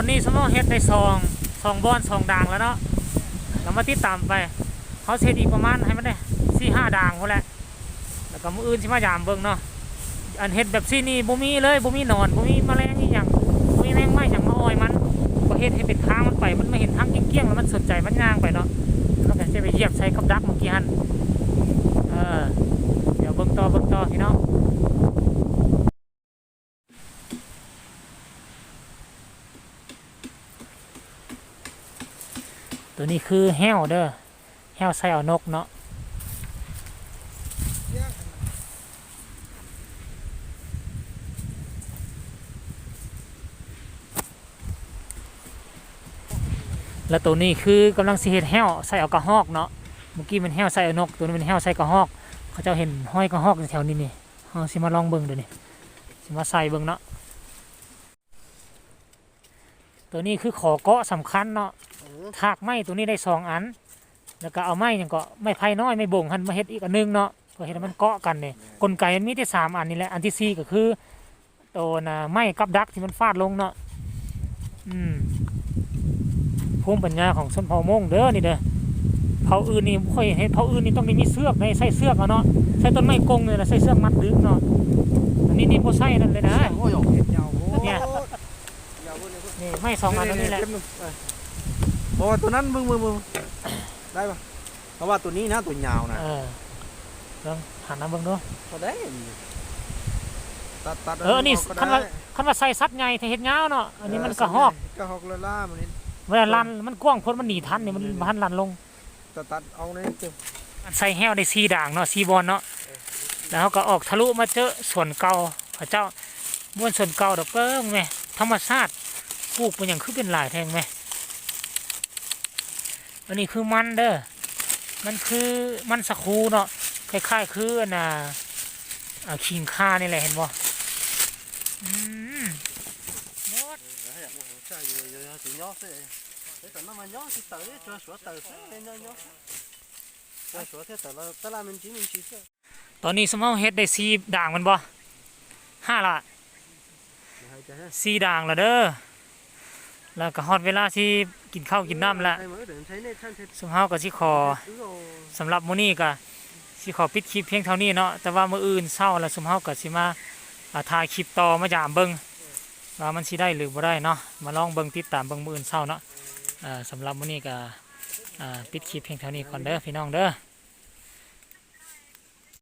อนนี้สมมติเฮ็ดได้ซองซองบอนซองด่างแล้วเนาะเรามาติดตามไปเขาเฮ็ดอีกประมาณให้มันได้สี่ห้าด่างพอแหละแล้วก็มืออื่นสิมายามเบิ่งเนาะอันเฮ็ดแบบซี่นี่บ่มีเลยบ่มีนอนบ่มีแมลงอีหยังบ่มีแมงไม้หยังมาอ้อยมันก็เฮ็ดให้เป็นทางมันไปมันไม่เห็นทางเกี้ยงๆแล้วมันสนใจมันย่างไปเนาะแล้วก็จะไปเหยียบใช้กับดักเมื่อกี้หั่นเออเดี๋ยวเบิ่งต่อเบิ่งต่อพี่น้อง ตัวนี้คือแห้วเด้อแห้วใส่เอานกเนาะแล้วตัวนี้คือกำลังสิเฮ็ดแห้วใส่เอากระหอกเนาะเมื่อกี้มันแห้วใส่เอานก ตัวนี้มันแห้วใส่กระหอก เขาเจ้าเห็นห้อยกระหอกแถวนี้นี่เฮาสิมาลองเบิ่งเดี๋ยวนี้สิมาใส่เบิ่งเนาะตัวนี้คือขอเกาะสำคัญเนาะ ถากไม้ตัวนี้ได้สองอัน แล้วก็เอาไม้หยังก็ไม้ไผ่น้อยไม้บ่งหันมาเฮ็ดอีกอันหนึงเนาะก็เฮ็ดให้มันเกาะกันเนี่ยกลไกมันมีแต่สามอันนี่แหละอันที่สี่ก็คือตัวน่ะไม้กับดักที่มันฟาดลงเนาะอืมภูมิปัญญาของชนเผ่ามงเด้อนี่เด้อเผ่าอื่นนี่บ่ค่อยเห็นเผ่าอื่นนี่ต้องได้มีเสือกในใส่เสือกเอาเนาะใส่ต้นไม้กงเลยล่ะใส่เสือกมัดดึงเนาะอันนี้นี่บ่ใส่นั่นเลยนะโอ้ยเห็ดยาวโอ้เนี่ยยาวเว้ยเนี่ยนี่ไม้สองอันตรงนี้แหละ ราะว่าตัวนั้นมึงมึงมึงได้ปะเพราะว่าตัวนี้นะตัวยาวนะเออลองหันมาเบิ่งดูพอได้ตัดตัดเอออันนี้ก็คันได้ว่าคันว่าใส่ซัดใหญ่ถ้าเฮ็ดยาวเนาะอันนี้มันกระหอกกระหอกละล่ามันนี่เวลาลันมันกว้างพ้นมันหนีทันนี่มันมันลันลงตัดตัดเอาเนี่ยเต็มมันใส่แห้วได้ซีด่างเนาะซีบอลเนาะแล้วเขาก็ออกทะลุมาเจอส่วนเก่าพระเจ้าม้วนส่วนเก่าดอกเปิ้งแม่ธรรมชาติปลูกเป็นอย่างคือเป็นหลายแทงแม่ อันนี้คือมันเด้อ มันคือมันสกูเนาะ คล้ายๆคือน่ะขิงค่านี่แหละเห็นบ่ตอนนี้สมองเฮ็ดได้ซีด่างมันบ่ห้าละซีด่างละเด้อ แล้วก็ฮอดเวลาที่กินข้าวกินน้ำล้วใช้มือเดินใช้เน็ตใช้เน็ตสมเฮาก็สิขอสำหรับมื้อนี้ก็สิขอปิดคลิปเพียงเท่านี้เนาะแต่ว่ามื้ออื่นเช้าแล้วสมเฮาก็สิมาอ่าถ่ายคลิปต่อมายามเบิ่งว่ามันสิได้หรือบ่ได้เนาะมาลองเบิ่งติดตามเบิ่งมื้ออื่นเช้าเนาะอ่าสำหรับมื้อนี้ก็อ่าปิดคลิปเพียงเท่านี้ก่อนเด้อพี่น้องเด้อ